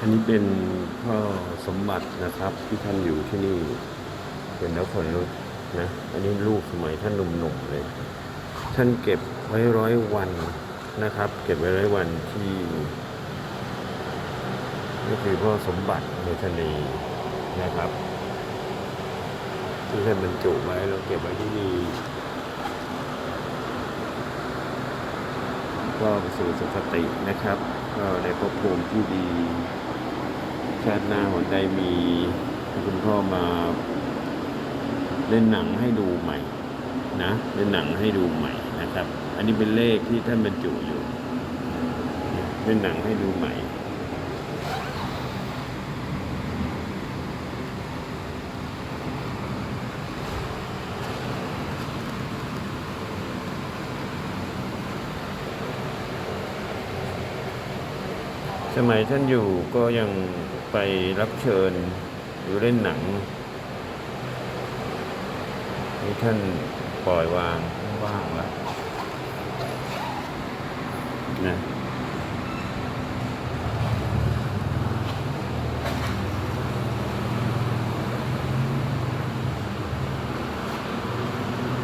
อันนี้เป็นพ่อสมบัตินะครับ ที่ท่านอยู่ที่นี่ เป็นแล้วคนลุกนะ อันนี้ลูกสมัยท่านหนุ่มๆเลย ท่านเก็บไว้ร้อยวันนะครับ เก็บไว้ร้อยวันที่นี่คือพ่อสมบัติในทะเลนะครับที่ท่านบรรจุไว้เราเก็บไว้ที่นี่ก็สู่สุคตินะครับ ก็ในภพภูมิที่ดีาติหน้าหัวใจมีคุณพ่อมาเล่นหนังให้ดูใหม่นะเล่นหนังให้ดูใหม่นะครับ อันนี้เป็นเลขที่ท่านบรรจุอยู่ เล่นหนังให้ดูใหม่ สมัยท่านอยู่ก็ยังไปรับเชิญหรือเล่นหนังนี่ท่านปล่อยวางว่างแล้วนะ